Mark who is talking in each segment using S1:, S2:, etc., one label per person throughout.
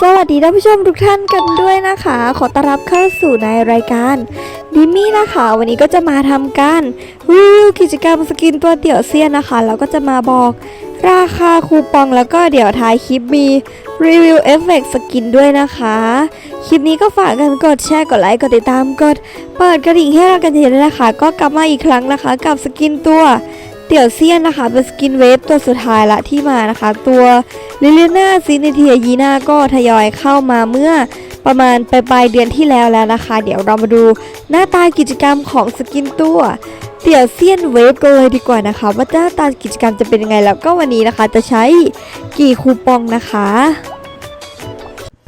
S1: สวัสดีท่านผู้ชมทุกท่านกันด้วยนะคะ ขอต้อนรับเข้าสู่ในรายการดิมี่นะคะ วันนี้ก็จะมาทำการรีวิวกิจกรรมสกินตัวเตี่ยวเซียนนะคะแล้วก็จะมาบอกราคาคูปองแล้วก็เดี๋ยวท้ายคลิปมีรีวิวเอฟเฟกต์สกินด้วยนะคะ คลิปนี้ก็ฝากกันกดแชร์กดไลค์กดติดตามกด เปิดกระดิ่งให้เรากันทีด้วยนะคะ ก็กลับมาอีกครั้งนะคะ กับสกินตัว เตี่ยวเซียนนะคะ เป็นสกินเวฟตัวสุดท้ายละที่มานะคะ ตัวลิเลียนาซินเทียยีน่าก็ทยอยเข้ามาเมื่อประมาณปลายเดือนที่แล้วแล้วนะคะ เดี๋ยวเรามาดูหน้าตากิจกรรมของสกินตัวเตี่ยวเซียนเวฟกันเลยดีกว่านะคะ ว่าหน้าตากิจกรรมจะเป็นยังไงแล้วก็วันนี้นะคะจะใช้กี่คูปองนะคะ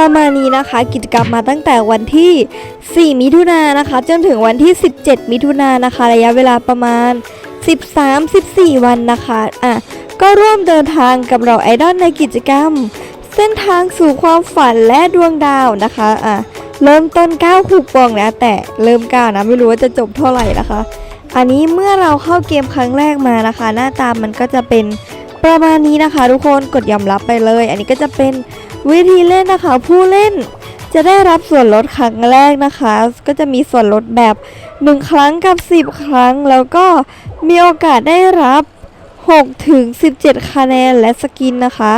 S1: ประมาณนี้นะคะ กิจกรรมมาตั้งแต่วันที่ 4 มิถุนายนนะคะ จนถึงวันที่ 17 มิถุนายนนะคะ ระยะเวลาประมาณ 13-14 วันนะคะอะก็ร่วมเดินทางกับเราไอดอลในกิจกรรม เส้นทางสู่ความฝันและดวงดาวนะคะอะเริ่มต้น 9 คูปองนะ แต่เริ่ม 9 นะ ไม่รู้ว่าจะจบเท่าไหร่นะคะ อันนี้เมื่อเราเข้าเกมครั้งแรกมานะคะ หน้าตามันก็จะเป็นประมาณนี้นะคะ ทุกคนกดยอมรับไปเลย อันนี้ก็จะเป็น วิธีเล่นนะคะ ผู้เล่นจะได้รับส่วนลดครั้งแรกนะคะ ก็จะมีส่วนลดแบบ 1 ครั้งกับ 10 ครั้ง แล้วก็มีโอกาสได้รับ 6 ถึง 17 คะแนนและสกินนะคะ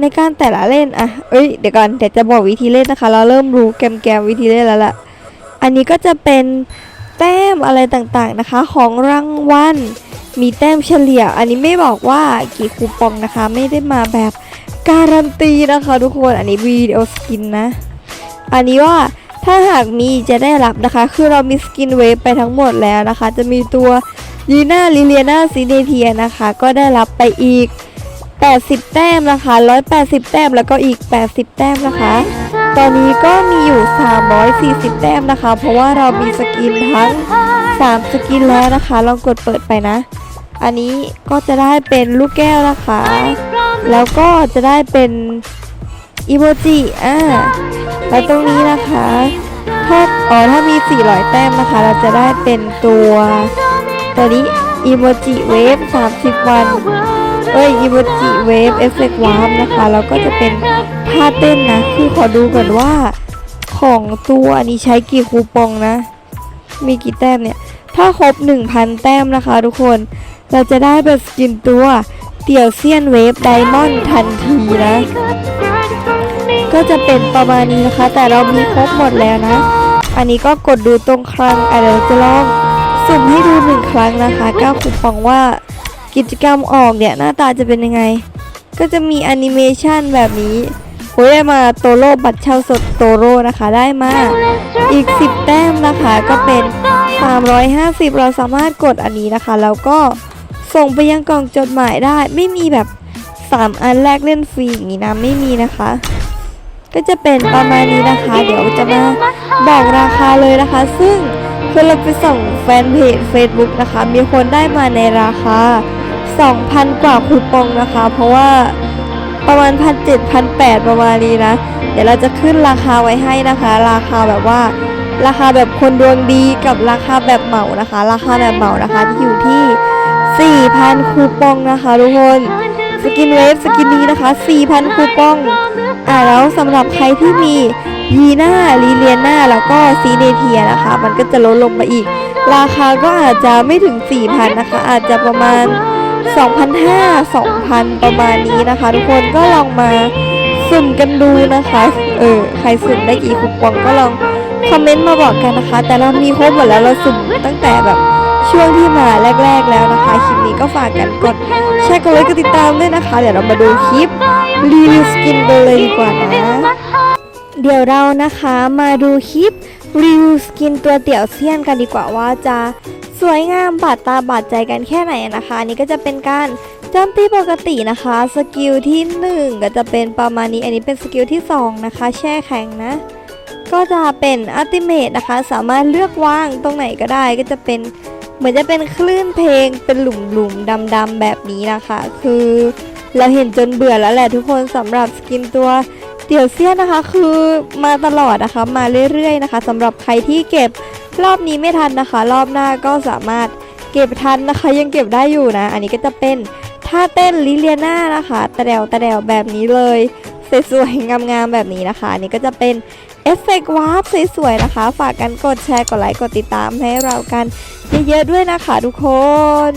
S1: ในการแต่ละเล่นอะเอ้ยเดี๋ยวก่อนเดี๋ยวจะบอกวิธีเล่นนะคะ เราเริ่มรู้แกมแกมๆวิธีเล่นแล้วล่ะอันนี้ก็จะเป็นแต้มอะไรต่างๆนะคะ ของรางวัลมีแต้มเฉลี่ย อันนี้ไม่บอกว่ากี่คูปองนะคะ ไม่ได้มาแบบ การันตีนะคะทุกคนอันนี้วีดีโอสกินนะ อันนี้ว่าถ้าหากมีจะได้รับนะคะ คือเรามีสกินเวฟไปทั้งหมดแล้วนะคะ จะมีตัวยีน่าลิเลียนาซีเนเทียนะคะ ก็ได้รับไปอีก 80 แต้มนะคะ 180 แต้มแล้วก็อีก 80 แต้มนะคะ ตอนนี้ก็มีอยู่ 340 แต้มนะคะ เพราะว่าเรามีสกินทั้ง 3 สกินแล้วนะคะ ลองกดเปิดไปนะ อันนี้ก็จะได้เป็นลูกแก้วนะคะ แล้วก็จะได้เป็นอีโมจิอ่าแล้วตรงนี้นะคะ ถ้าอ๋อถ้ามี 400 แต้มนะคะ เราจะได้เป็นตัวตัวนี้อีโมจิเวฟ30 วันเอ้ยอีโมจิเวฟเอฟเฟกต์วาร์มนะคะแล้วก็จะเป็นท่าเต้นนะ คือขอดูก่อนว่าของตัวอันนี้ใช้กี่คูปองนะ มีกี่แต้มเนี่ย ถ้าครบ 1,000 แต้มนะคะทุกคน เราจะได้แบบสกินตัว เตี่ยวเซียนเวฟไดมอนด์ทันทีนะ ก็จะเป็นประมาณนี้นะคะ แต่เรามีครบหมดแล้วนะ อันนี้ก็กดดูตรงครั้งอะเดี๋ยวเราจะลองสุ่มให้ดูหนึ่งครั้งนะคะ9คูปองว่ากิจกรรมออกเนี่ยหน้าตาจะเป็นยังไง ก็จะมีแอนิเมชันแบบนี้โอ้ยได้มาโตโร่บัตรเช่าสดโตโร่นะคะได้มาอีก 10 แต้มนะคะก็เป็น 350 เราสามารถกดอันนี้นะคะ แล้วก็ ส่งไปยังกล่องจดหมายได้ ไม่มีแบบ 3 อันแรกเล่นฟรีอย่างนี้นะไม่มีนะคะ ก็จะเป็นประมาณนี้นะคะ เดี๋ยวจะมาบอกราคาเลยนะคะ ซึ่งคือเราไปส่งแฟนเพจ Facebook นะคะ มีคนได้มาในราคา 2,000 กว่าคูปองนะคะ เพราะว่าประมาณ 1 7 0 0 1,800 ประมาณนี้นะ เดี๋ยวเราจะขึ้นราคาไว้ให้นะคะ ราคาแบบว่าราคาแบบคนดวงดีกับราคาแบบเหมานะคะ ราคาแบบเหมานะคะที่อยู่ที่ 4,000 คูปองนะคะทุกคน สกินเวฟสกินนี้นะคะ 4,000 คูปอง อ่าแล้วสำหรับใครที่มียีน่าลีเลียนาแล้วก็ซีเนเทียนะคะ มันก็จะลดลงมาอีก ราคาก็อาจจะไม่ถึง 4,000 นะคะ อาจจะประมาณ 2,500 2,000 ประมาณนี้นะคะ ทุกคนก็ลองมาสุ่มกันดูนะคะ เออ ใครสุ่มได้กี่คูปองก็ลองคอมเมนต์มาบอกกันนะคะ แต่เรามีครบหมดแล้วเราสุ่มตั้งแต่แบบ ช่วงที่มาแรก ๆแล้วนะคะ คลิปนี้ก็ฝากกันกดแชร์กดไลค์กดติดตามด้วยนะคะ เดี๋ยวเรามาดูคลิปรีวิวสกินกันเลยดีกว่านะ เดี๋ยวเรานะคะมาดูคลิปรีวิวสกินตัวเตี่ยวเซียนกันดีกว่าว่าจะสวยงามบาดตาบาดใจกันแค่ไหนนะคะนนี้ก็จะเป็นการโจมตีปกตินะคะ สกิลที่ 1 ก็จะเป็นประมาณนี้ อันนี้เป็นสกิลที่ 2 นะคะ แช่แข็งนะ ก็จะเป็นอัลติเม e นะคะ สามารถเลือกวางตรงไหนก็ได้ก็จะเป็น เหมือนจะเป็นคลื่นเพลงเป็นหลุมๆดำๆแบบนี้นะคะ คือเราเห็นจนเบื่อแล้วแหละทุกคนสำหรับสกินตัวเตี่ยวเซียนนะคะ คือมาตลอดนะคะ มาเรื่อยๆนะคะสำหรับใครที่เก็บรอบนี้ไม่ทันนะคะ รอบหน้าก็สามารถเก็บทันนะคะ ยังเก็บได้อยู่นะ อันนี้ก็จะเป็นท่าเต้นลิเลียนานะคะตะแดวตะแดวแบบนี้เลยสวยๆงามๆแบบนี้นะคะ อันนี้ก็จะเป็น เอฟเฟกต์วาร์ปสวยๆนะคะ ฝากกันกดแชร์กดไลค์กดติดตามให้เรากันเยอะๆด้วยนะคะทุกคน